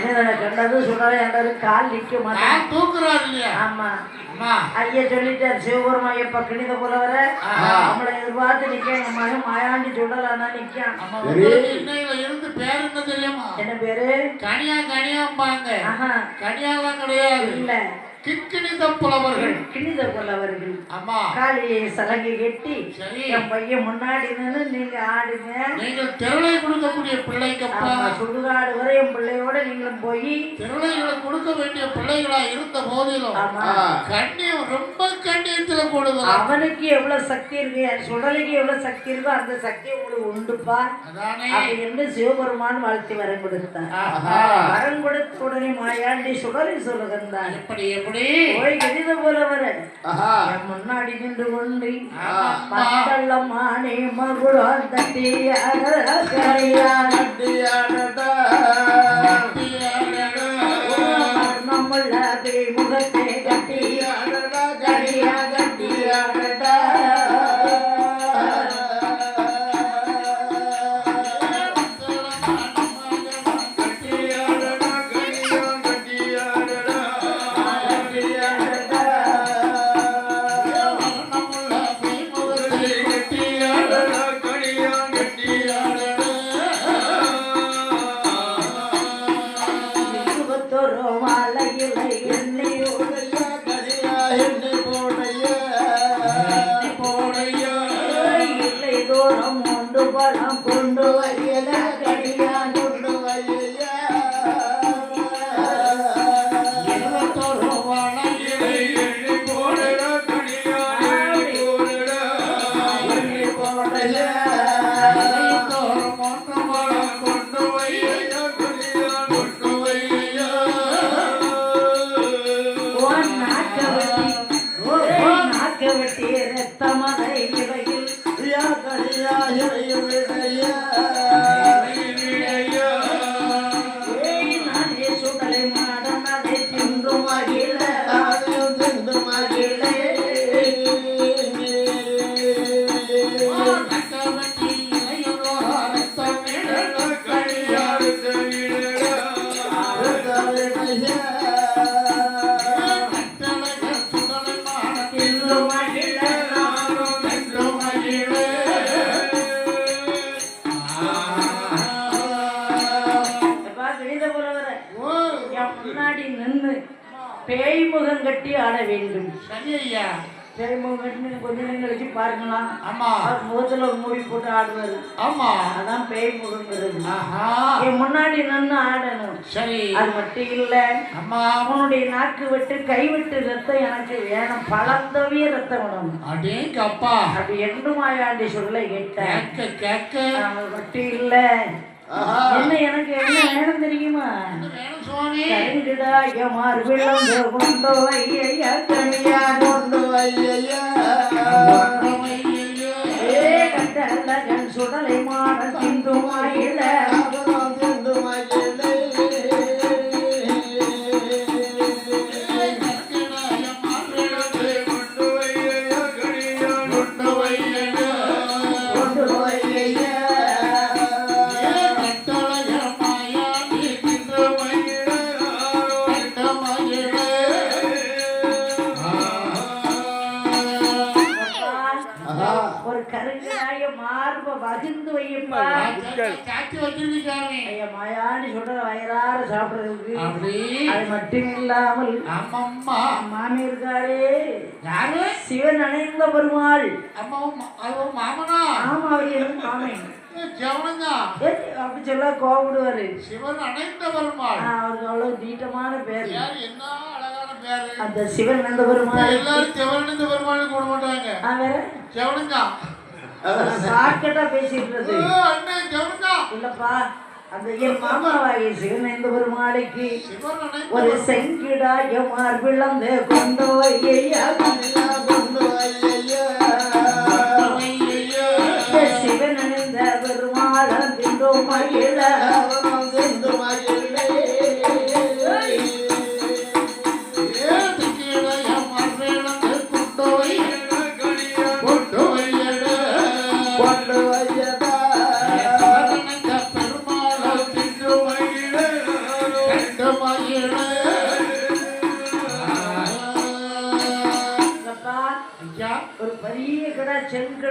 கண்டது சுடலை என்றது கால் நிக்க மாட்டேன். நான் தூக்குறாரு இல்லையா ஆமா ஐயா சொல்லிட்டார் சிவபெருமா ஐயப்பா கிணித புலவர. நம்மளை எதிர்பார்த்து நிக்க மகன் மாயாண்டி சுடலானா நிக்கான். இருந்து பேர் என்ன தெரியுமா? என்ன பேரு? கனியா கனியாம்பாங்க. கனியாலாம் கிடையாது. இல்ல. கிட்கிணித புலவர்கள் கிணித புலவர்கள் அம்மா காலியை சலங்கை கட்டி என் பையன் முன்னாடி நின்று நீங்க ஆடுங்க. நீங்கள் திரளை கொடுக்கக்கூடிய பிள்ளைக்கப்பா ஆமா, சுடுகாடு வரை என் பிள்ளையோட நீங்களும் போய். திரளைகளை கொடுக்க வேண்டிய பிள்ளைகளா இருந்த போதிலும் ஆமா. கண்ணியம் ரொம்ப கண்ணியத்துல கூடுதல் அவனுக்கு எவ்வளவு சக்தி இருக்கு? சுடலைக்கு எவ்வளவு சக்தி இருக்கோ அந்த சக்தி உங்களுக்கு உண்டுப்பா. அப்படி என்று சிவபெருமான் வாழ்த்தி வரம் கொடுத்தார். வரம் கொடுத்த உடனே மாயாண்டி சுடலை சொல்லுகின்றார். எப்படி எப்படி போய் கடித போல வர ஆஹா. என் முன்னாடி நின்று கொண்டு. பத்தள்ளமானே மகுடம் தட்டி அழகையான் அடியாடடா. நம்மள முகத்தை கட்டி ஓன் நாக்க வெட்டி ரத்தமதை இவையில் யா கடியா இறையும் முன்னாடி நின்று பேய் முகம் கட்டி ஆட வேண்டும். பேய் முகம் கட்டி கொஞ்ச நேரம் கழிச்சு பாருங்களாம் ஆமா. முகத்துல ஒரு மூடி போட்டு ஆடுவாரு. ஆமா. அதான் பேய் முகங்கிறது ஆஹா. என் முன்னாடி நின்று ஆடணும். சரி. அது மட்டும் இல்ல அம்மா அவனுடைய நாக்கு விட்டு கை விட்டு ரத்தம் எனக்கு வேணும். பழந்தவிய ரத்தம் வேணும் அடேங்க அப்பா அப்படி என்று மாயாண்டி சொல்ல கேட்டேன். கேட்க கேட்க. அது மட்டும் இல்ல. என்ன எனக்கு என்ன வேணும் தெரியுமா? கருங்கிடாய மார்பிளந்து கொண்டு வையா கனியா கொண்டு வையா. சுடலை மாட சிந்து மாயில வகிந்து வையப்பா. ஐயா மாயாண்டி சொல்ற வயிறார சாப்பிடுறதுக்கு அது மட்டும் இல்லாமல் மாமி இருக்காரே சிவன் அணைந்த பெருமாள். மாமனா? ஆமா அவர் எனக்கு மாமி ஜவனங்க? ஏ, அப்படி சொல்ல கோவிடுவாரு சிவன் அனைத்த பெருமாள். அவருக்கு அவ்வளவு நீட்டமான பேர். யார்? என்ன அழகான பேரு? அந்த சிவன் அணைந்த பெருமாள். எல்லாரும் செவனந்த பெருமாள் கூட மாட்டாங்க. செவனுங்க ஷார்ட்கட்டா செவனுங்க இல்லப்பா அந்த என் மாமாவாகி சிவன் அணைந்த பெருமாளைக்கு சிவன் ஒரு செங்கிடாய மார்பிளந்து கொண்டு வையா கொண்டு வையா. சிவன் பெருமாளம் திண்டு மகிழ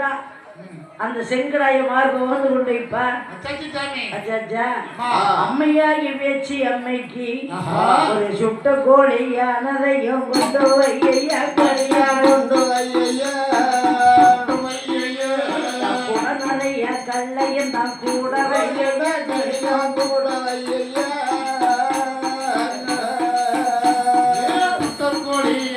செங்கடா அந்த செங்கடாயை அச்சாச்சா அம்மா. அம்மையாகி பேச்சு அம்மைக்கு. ஒரு சுட்ட கோழியானதையும் கொண்டு வையா கரியா கொண்டு குடநறைய கல்லையும் தான் கூட வையா புத்தர்கோடி அனதையும்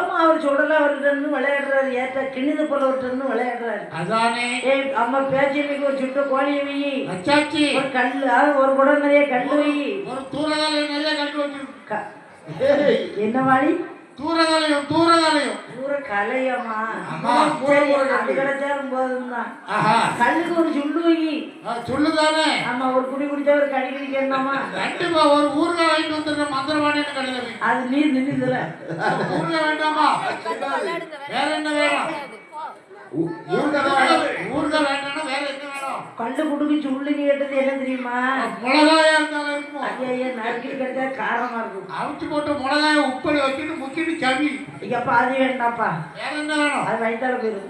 அப்பமா அவர் சுடல அவர்கிட்ட விளையாடுறாரு. ஏற்ற கிணிது போல அவர்கிட்ட இருந்து விளையாடுறாரு. அதானே? ஏய் அம்மா பேச்சு ஒரு சுட்ட கோழியை வை. அச்சாச்சி ஒரு கல்லு ஒரு குடம் நிறைய கல்லு வை. ஒரு தூரகாலை நிறைய கண்டு வச்சிருக்கு. க- என்ன வாடி தூரகாலையும் தூரகாலையும் பூரா கலையம்மா சரி அது கிடைச்சாலும் போதும் தான் கல்லுக்கு ஒரு சுண்டு சொல்லுதானே? ஆமா ஒரு குடி குடிச்சா ஒரு கடி குடிக்கணுமா கண்டிப்பா ஒரு ஊறுகாய் வாங்கிட்டு வந்துடுற மந்திரவாணின்னு கடையில் அது நீ நின்றுதுல ஊறுகாய் வேண்டாமா? வேற என்ன வேணும்? ஊறுகாய் வேண்டாம்னா வேற என்ன வேணும்? கல்லு குடுக்கு சுள்ளுன்னு கேட்டது என்ன தெரியுமா? மிளகாயா இருந்தாலும் இருக்குமோ? ஐயா நறுக்கி கிடைச்சா காரமா இருக்கும். அவிச்சு போட்டு மிளகாய உப்படி வச்சுட்டு முக்கிட்டு சவி. ஐயா பாதி வேண்டாப்பா வேற என்ன வேணும்? அது வயிற்றால ச-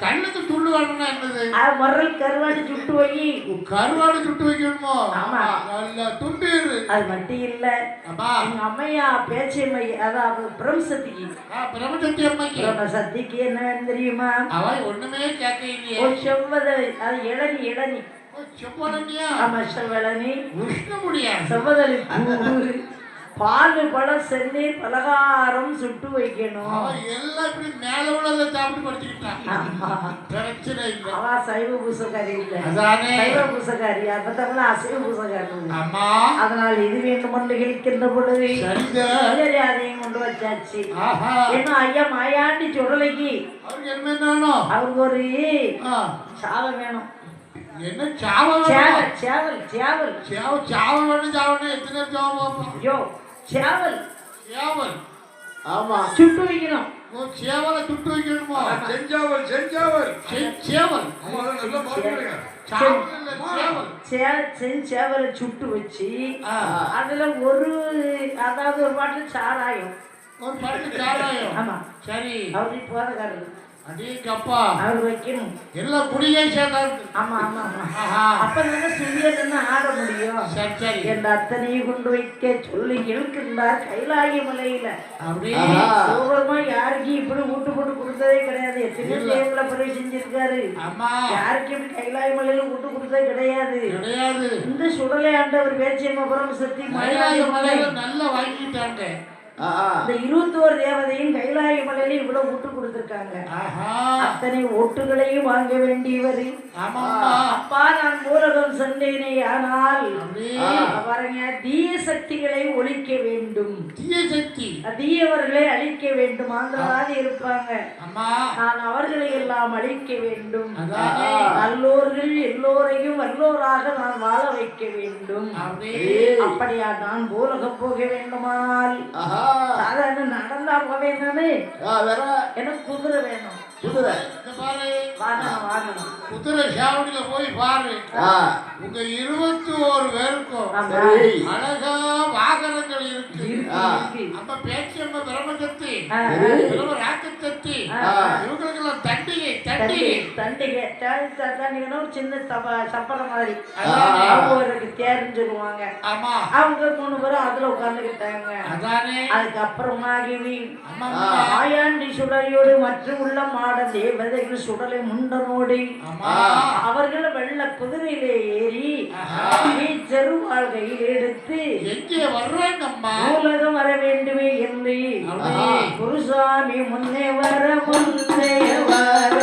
கண்ணுக்கு துள்ளு வேணும்னா என்னது? முரல் கருவாடு சுட்டு வை கருவாடு சுட்டு வைக்கணுமோ? ஆமா. நல்ல அது மட்டும் இல்ல. அம்மா எங்க அம்மையா பேச்சியம்மை அதாவது பிரம்மசக்திக்கு பிரம்மசக்தி அம்மைக்கு. பிரம்மசக்திக்கு என்ன தெரியுமா? அவ ஒண்ணுமே கேட்க இல்லையே ஒரு செவ்வத அது இளநி இளநி. செப்பானியா ஆமா செவ்வளனி உஷ்ண முடியாது பால் பழம் செந்நீர் பலகாரம் சுட்டு வைக்கணும். எல்லாம் இப்படி மேல உள்ளதை சாப்பிட்டு படிச்சுக்கிட்டான் ஆமா. பிரச்சனை இல்லை. அவ சைவ பூசக்காரி இல்ல. சைவ பூசக்காரி அப்பத்தவங்கள அசைவ பூசக்காரி அம்மா அதனால் இது வேண்டும் என்று கேட்கின்ற பொழுது சரி அதையும் கொண்டு வச்சாச்சு. ஏன்னா ஐயா மாயாண்டி சுடலைக்கு? அவருக்கு என்ன வேணும் அவருக்கு ஒரு சாதம் வேணும். என்ன சாவல் சேவல் சேவல் சேவல். சேவ சாவல் வேணும் சாவல் எத்தனை சாவல் ஐயோ சேவல். சேவல். ஆமா. சுட்டு வைக்கணும். சேவலை சுட்டு வைக்கணுமோ? செஞ்சாவல் செஞ்சாவல். சே- சேவல். நல்லா சே செஞ்சேவலை சுட்டு வச்சு அதுல ஒரு அதாவது ஒரு பாட்டில் சாராயம். ஒரு பட்டு சாராயம். ஆமா. சரி. அவருக்கு போதக்காரர் அடேங்கப்பா. அவர் வைக்கணும் எல்லாம் குடியே சேர்ந்தா இருக்கு ஆமா ஆமா. ஆமா அப்ப தானே சுயன்னு ஆட முடியும்? சரி சரி. என் அத்தனையை கொண்டு வைக்க சொல்லி இழுக்கின்றார் கைலாய மலையில. அப்படியே. யாருக்கும் இப்படி ஊட்டு போட்டு கொடுத்ததே கிடையாது. எத்தனையோ இல்ல. தேவல பிறகு செஞ்சிருக்காரு. அம்மா யாருக்கும் இப்படி கைலாய மலையில ஊட்டு கொடுத்ததே கிடையாது. கிடையாது. இந்த சுடலை ஆண்டவர் பேச்சியமபுரம் சக்தி மலையில நல்லா வாங்கிட்டாங்க. இந்த இருபத்தோரு தேவதையும் கைலாய மலையில இவ்வளவு ஊட்டு கொடுத்திருக்காங்க. அத்தனை ஒட்டுகளையும் வாங்க வேண்டியவர் அப்பா நான் மூலகம் சென்றேனே ஆனால் பாருங்க தீய சக்திகளை ஒழிக்க வேண்டும். தீய சக்தி. தீயவர்களை அழிக்க வேண்டும். ஆந்திரவாதி இருப்பாங்க. நான் அவர்களை எல்லாம் அழிக்க வேண்டும். நல்லோர்கள் எல்லோரையும் வல்லோராக நான் வாழ வைக்க வேண்டும். அப்படியே அப்படியா நான் பூலக போக வேண்டுமானால் சாதாரண நடந்தா போவேன் நானு எனக்கு குதிரை வேணும் குதிரை சாவடியில போய் பாரு. உங்க இருபத்தி ஓரு பேருக்கும். அழகா வாகனங்கள் இருக்கு. இருக்கு. நம்ம பேச்சு நம்ம பிரம்மசக்தி ஆ, பிரம்ம ராக்கத்தத்தி ஆ. இவங்களுக்கெல்லாம் தண்டிகை தண்டிகை. ஒரு சின்ன தப சப்பரம் மாதிரி. அவங்களுக்கு ஆமா. அவங்க மூணு பேரும் அதுல உட்கார்ந்துக்கிட்டாங்க. அதானே. அதுக்கப்புறமாகி ஆமா ஆயாண்டி சுடலையோடு மற்றும் உள்ள மாட தேவதைகள் சுடலை முண்டனோடு ஆமா அவர்கள் வெள்ள குதிரையிலே ஏறி ஆஹா. செருவாள் கையில் எடுத்து உலகம் வர வேண்டுமே என்று. குருசாமி முன்னே வர முன்னே வர